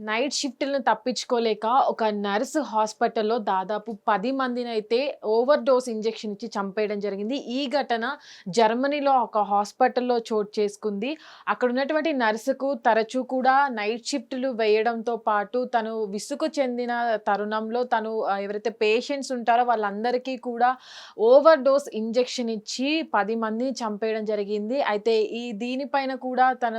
Night షిఫ్ట్‌లను తప్పించుకోలేక ఒక nurse హాస్పిటల్‌లో దాదాపు 10 మందినైతే ఓవర్ డోస్ ఇంజెక్షన్ ఇచ్చి చంపేయడం జరిగింది. ఈ ఘటన జర్మనీలో ఒక హాస్పిటల్‌లో చోటు చేసుకుంది. అక్కడ ఉన్నటువంటి నర్సుకు తరచూ కూడా నైట్ షిఫ్ట్‌లు వేయడంతో పాటు తను విసుగు చెందిన తరుణంలో తను ఎవరైతే పేషెంట్స్ ఉంటారో వాళ్ళందరికీ కూడా ఓవర్ డోస్ ఇంజెక్షన్ ఇచ్చి పది మందిని చంపేయడం జరిగింది. అయితే ఈ దీనిపైన కూడా తన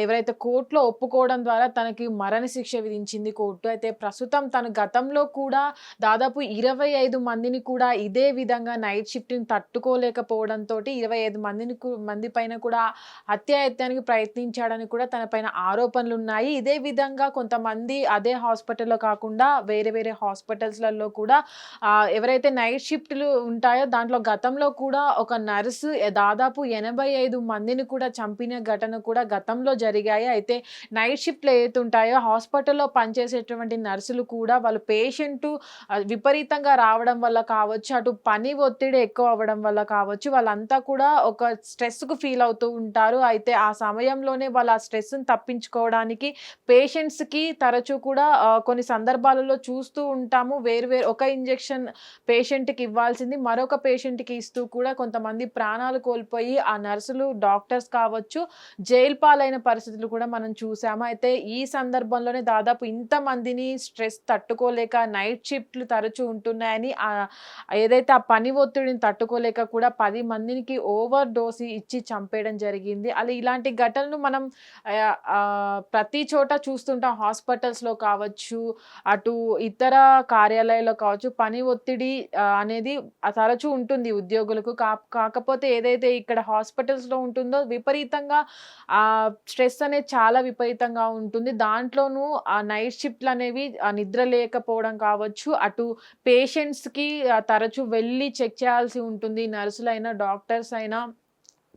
ఎవరైతే కోర్టులో ఒప్పుకోవడం ద్వారా తనకి మరణ శిక్ష విధించింది కోర్టు. అయితే ప్రస్తుతం తను గతంలో కూడా దాదాపు 25 మందిని కూడా ఇదే విధంగా నైట్ షిఫ్ట్‌ని తట్టుకోలేకపోవడంతో ఇరవై ఐదు మందిని మంది పైన కూడా హత్యాయత్నానికి ప్రయత్నించాడని కూడా తన పైన ఆరోపణలు ఉన్నాయి ఇదే విధంగా కొంతమంది అదే హాస్పిటల్‌లో కాకుండా వేరే వేరే హాస్పిటల్స్‌లలో కూడా ఎవరైతే నైట్ షిఫ్ట్‌లు ఉంటాయో దాంట్లో గతంలో కూడా ఒక నర్సు దాదాపు ఎనభై ఐదు మందిని కూడా చంపిన ఘటన కూడా గతంలో జరిగాయి. అయితే నైట్ షిఫ్ట్‌లు ఏవైతే ఉంటాయో హాస్పిటల్‌లో పనిచేసేటువంటి నర్సులు కూడా వాళ్ళు పేషెంటు విపరీతంగా రావడం వల్ల కావచ్చు, అటు పని ఒత్తిడి ఎక్కువ అవ్వడం వల్ల కావచ్చు, వాళ్ళంతా కూడా ఒక స్ట్రెస్‌కు ఫీల్ అవుతూ ఉంటారు. అయితే ఆ సమయంలోనే వాళ్ళు ఆ స్ట్రెస్‌ని తప్పించుకోవడానికి పేషెంట్స్‌కి తరచూ కూడా కొన్ని సందర్భాలలో చూస్తూ ఉంటాము. వేరు వేరు ఒక ఇంజెక్షన్ పేషెంట్‌కి ఇవ్వాల్సింది మరొక పేషెంట్‌కి ఇస్తూ కూడా కొంతమంది ప్రాణాలు కోల్పోయి ఆ నర్సులు, డాక్టర్స్ కావచ్చు జైలు పాలైన పరిస్థితులు కూడా మనం చూసాము. అయితే ఈ సందర్భంలోనే దాదాపు ఇంతమందిని స్ట్రెస్ తట్టుకోలేక నైట్ షిఫ్ట్‌లు తరచూ ఉంటున్నాయని ఏదైతే ఆ పని ఒత్తిడిని తట్టుకోలేక కూడా పది మందికి ఓవర్ డోస్ ఇచ్చి చంపేయడం జరిగింది. అలా ఇలాంటి ఘటనలు మనం ప్రతి చోట చూస్తుంటాం. హాస్పిటల్స్‌లో కావచ్చు, అటు ఇతర కార్యాలయాల్లో కావచ్చు పని ఒత్తిడి అనేది తరచూ ఉంటుంది ఉద్యోగులకు. కా కాకపోతే ఏదైతే ఇక్కడ హాస్పిటల్స్‌లో ఉంటుందో విపరీతంగా స్ట్రెస్ అనేది చాలా విపరీతంగా ఉంటుంది. దాంట్లో దాంట్లోనూ ఆ నైట్ షిఫ్ట్లు అనేవి నిద్ర లేకపోవడం కావచ్చు, అటు పేషెంట్స్‌కి తరచూ వెళ్ళి చెక్ చేయాల్సి ఉంటుంది. నర్సులైనా, డాక్టర్స్ అయినా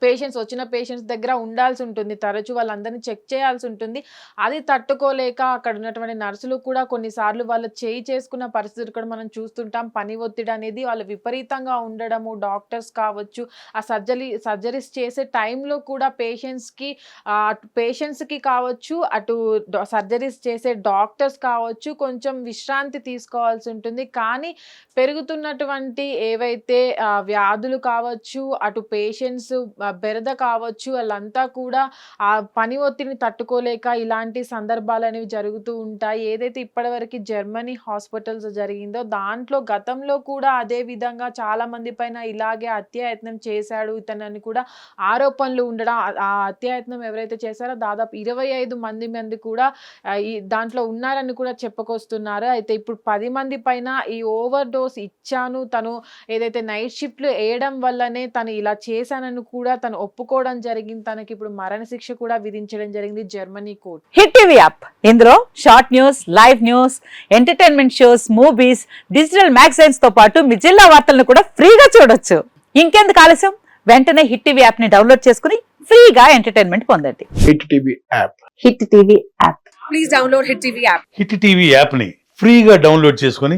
పేషెంట్స్ వచ్చిన పేషెంట్స్ దగ్గర ఉండాల్సి ఉంటుంది. తరచూ వాళ్ళందరిని చెక్ చేయాల్సి ఉంటుంది. అది తట్టుకోలేక అక్కడ ఉన్నటువంటి నర్సులు కూడా కొన్నిసార్లు వాళ్ళు చేయి చేసుకున్న పరిస్థితులు కూడా మనం చూస్తుంటాం. పని ఒత్తిడి అనేది వాళ్ళు విపరీతంగా ఉండడము, డాక్టర్స్ కావచ్చు, ఆ సర్జరీ సర్జరీస్ చేసే టైంలో కూడా పేషెంట్స్‌కి అటు పేషెంట్స్‌కి కావచ్చు, అటు సర్జరీస్ చేసే డాక్టర్స్ కావచ్చు, కొంచెం విశ్రాంతి తీసుకోవాల్సి ఉంటుంది. కానీ పెరుగుతున్నటువంటి ఏవైతే వ్యాధులు కావచ్చు, అటు పేషెంట్స్ బెరద కావచ్చు, వాళ్ళంతా కూడా ఆ పని ఒత్తిడిని తట్టుకోలేక ఇలాంటి సందర్భాలు అనేవి జరుగుతూ ఉంటాయి. ఏదైతే ఇప్పటివరకు జర్మనీ హాస్పిటల్స్ జరిగిందో దాంట్లో గతంలో కూడా అదే విధంగా చాలా మంది పైన ఇలాగే హత్యాయత్నం చేశాడు ఇతనని కూడా ఆరోపణలు ఉండడం ఆ హత్యాయత్నం ఎవరైతే చేశారో దాదాపు 25 మంది మంది కూడా ఈ దాంట్లో ఉన్నారని కూడా చెప్పుకొస్తున్నారు. అయితే ఇప్పుడు పది మంది పైన ఈ ఓవర్ డోస్ ఇచ్చాను, తను ఏదైతే నైట్ షిఫ్ట్‌లు వేయడం వల్లనే తను ఇలా చేశానని కూడా తను ఒప్పుకోవడం జరిగింది. తనకిప్పుడు మరణ శిక్ష కూడా విధించడం జరిగింది Germany court. Hit TV app ఇందులో short news live news entertainment shows movies digital మ్యాగజైన్స్తో పాటు మీ జిల్లా వార్తలను కూడా ఫ్రీగా చూడొచ్చు ఇంకెందుకు ఆలస్యం వెంటనే హిట్ టీవీ యాప్ని డౌన్లోడ్ చేసుకుని ఫ్రీగా ఎంటర్టైన్మెంట్ పొందండి Hit TV app Hit TV app please download Hit TV app. Hit TV యాప్ని ఫ్రీగా డౌన్లోడ్ చేసుకొని